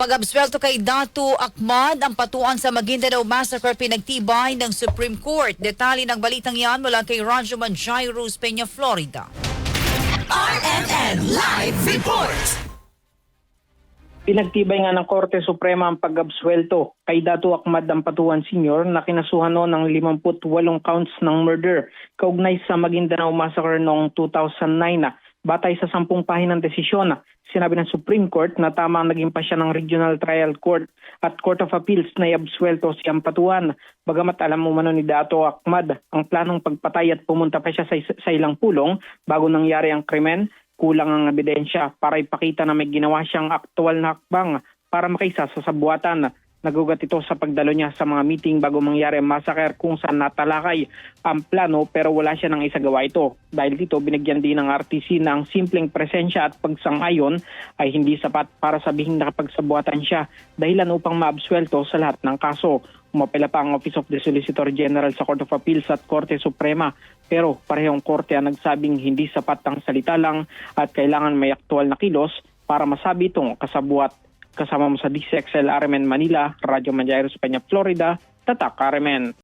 Pag-abswelto kay Datu Akmad ang patuan sa Maguindanao Massacre pinagtibay ng Supreme Court. Detalye ng balitang yan mula kay Rajuman Jairus Peña, Florida. RMN Live Report! Pinagtibay nga ng Korte Suprema ang pag-absuelto kay Dato Ahmad Dampatuan Sr. na kinasuhan noon ng 58 counts ng murder kaugnay sa Maguindanao Massacre noong 2009 na batay sa sampung pahinang desisyon na sinabi ng Supreme Court na tama ang naging pasya ng Regional Trial Court at Court of Appeals na iabsuelto si Ampatuan. Bagamat alam mo mano ni Dato Ahmad ang planong pagpatay at pumunta pa siya sa, sa ilang pulong bago nangyari ang krimen, kulang ang ebidensya para ipakita na may ginawa siyang aktual na hakbang para makaisa sa sabuatan. Nagugat ito sa pagdalo niya sa mga meeting bago mangyari ang massacre kung saan natalakay ang plano pero wala siya nang isagawa ito. Dahil dito binigyan din ng RTC na ang simpleng presensya at pagsang-ayon ay hindi sapat para sabihing nakapagsabuatan siya dahilan upang maabswelto sa lahat ng kaso. Umapela pa ang Office of the Solicitor General sa Court of Appeals at Korte Suprema pero parehong korte ang nagsabing hindi sapat ang salita lang at kailangan may aktual na kilos para masabi itong kasabuat. Kasama mo sa DCXL RMN Manila, Radyo Manjairos Peña, Florida, Tatak RMN.